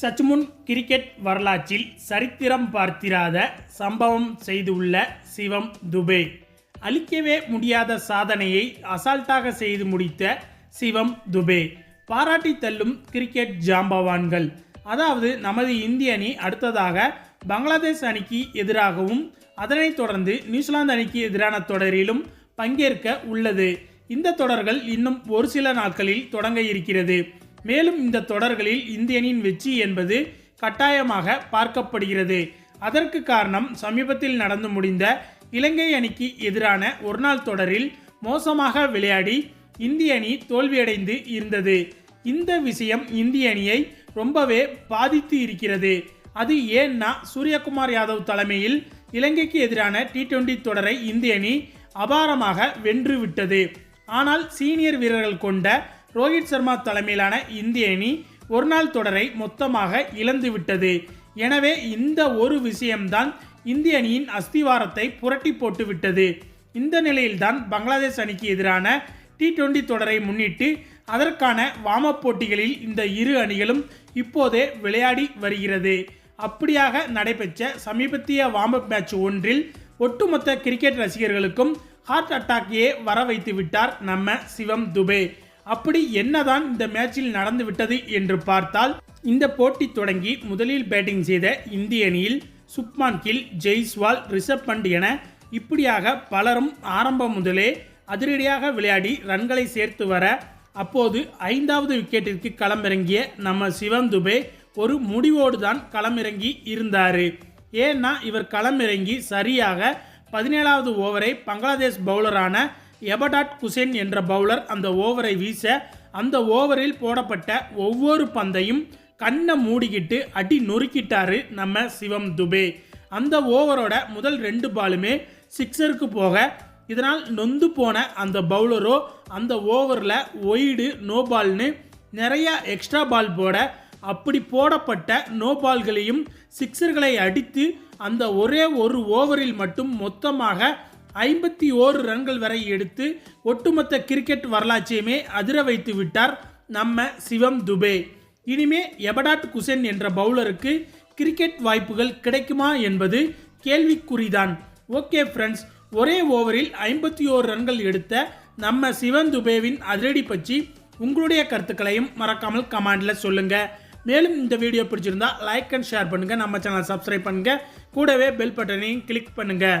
சச்முன் cricket வரலாற்றில் சரித்திரம் பார்த்திராத சம்பவம் செய்துள்ள சிவம் துபே. அழிக்கவே முடியாத சாதனையை அசால்ட்டாக செய்து முடித்த சிவம் துபே. பாராட்டி தள்ளும் கிரிக்கெட் ஜாம்பவான்கள். அதாவது நமது இந்திய அணி அடுத்ததாக பங்களாதேஷ் அணிக்கு எதிராகவும் அதனைத் தொடர்ந்து நியூசிலாந்து அணிக்கு எதிரான தொடரிலும் பங்கேற்க உள்ளது. இந்த தொடர்கள் இன்னும் ஒரு சில நாட்களில் தொடங்க இருக்கிறது. மேலும் இந்த தொடர்களில் இந்தியனின் வெற்றி என்பது கட்டாயமாக பார்க்கப்படுகிறது. அதற்கு காரணம் சமீபத்தில் நடந்து முடிந்த இலங்கை அணிக்கு எதிரான ஒருநாள் தொடரில் மோசமாக விளையாடி இந்திய அணி தோல்வியடைந்து இருந்தது. இந்த விஷயம் இந்திய அணியை ரொம்பவே பாதித்து இருக்கிறது. அது ஏன்னா சூரியகுமார் யாதவ் தலைமையில் இலங்கைக்கு எதிரான டி டுவெண்டி தொடரை இந்திய அணி அபாரமாக வென்று விட்டது. ஆனால் சீனியர் வீரர்கள் கொண்ட ரோஹித் சர்மா தலைமையிலான இந்திய அணி ஒருநாள் தொடரை மொத்தமாக இழந்துவிட்டது எனவே இந்த ஒரு விஷயம்தான் இந்திய அணியின் அஸ்திவாரத்தை புரட்டி போட்டுவிட்டது இந்த நிலையில்தான் பங்களாதேஷ் அணிக்கு எதிரான டி டுவெண்டி தொடரை முன்னிட்டு அதற்கான வாமப் போட்டிகளில் இந்த இரு அணிகளும் இப்போதே விளையாடி வருகிறது. அப்படியாக நடைபெற்ற சமீபத்திய வார்ம்அப் மேட்ச் ஒன்றில் ஒட்டுமொத்த கிரிக்கெட் ரசிகர்களுக்கும் ஹார்ட் அட்டாக்கையே வர வைத்து விட்டார் நம்ம சிவம் துபே. அப்படி என்னதான் இந்த மேட்சில் நடந்து விட்டது என்று பார்த்தால் இந்த போட்டி தொடங்கி முதலில் பேட்டிங் செய்த இந்திய அணியில் சுப்மான் கில் ஜெய்ஸ்வால் ரிஷப் பண்ட் என இப்படியாக பலரும் ஆரம்பம் முதலே அதிரடியாக விளையாடி ரன்களை சேர்த்து வர அப்போது ஐந்தாவது விக்கெட்டிற்கு களமிறங்கிய நம்ம சிவம் துபே ஒரு முடிவோடு தான் களமிறங்கி இருந்தார். ஏன்னா இவர் களமிறங்கி சரியாக பதினேழாவது ஓவரை பங்களாதேஷ் பவுலரான எபடாட் குசேன் என்ற பவுலர் அந்த ஓவரை வீச அந்த ஓவரில் போடப்பட்ட ஒவ்வொரு பந்தையும் கண்ணை மூடிக்கிட்டு அடி நொறுக்கிட்டாரு நம்ம சிவம் துபே. அந்த ஓவரோட முதல் ரெண்டு பாலுமே சிக்ஸருக்கு போக இதனால் நொந்து போன அந்த பவுலரோ அந்த ஓவரில் ஒயிடு நோ பால்னு நிறைய எக்ஸ்ட்ரா பால் போட அப்படி போடப்பட்ட நோ பால்களையும் சிக்ஸர்களை அடித்து அந்த ஒரே ஒரு ஓவரில் மட்டும் மொத்தமாக ஐம்பத்தி ஓரு ரன்கள் வரை எடுத்து ஒட்டுமொத்த கிரிக்கெட் வரலாற்றையுமே அதிர வைத்து விட்டார் நம்ம சிவம் துபே. இனிமே எபடாட் குசென் என்ற பவுலருக்கு கிரிக்கெட் வாய்ப்புகள் கிடைக்குமா என்பது கேள்விக்குறிதான். ஓகே ஃப்ரெண்ட்ஸ் ஒரே ஓவரில் ஐம்பத்தி ஓரு ரன்கள் எடுத்த நம்ம சிவன் துபேவின் அதிரடி பற்றி உங்களுடைய கருத்துக்களையும் மறக்காமல் கமெண்டில் சொல்லுங்கள் மேலும் இந்த வீடியோ பிடிச்சிருந்தா லைக் அண்ட் ஷேர் பண்ணுங்கள் நம்ம சேனலை சப்ஸ்கிரைப் பண்ணுங்கள் கூடவே பெல் பட்டனையும் கிளிக் பண்ணுங்கள்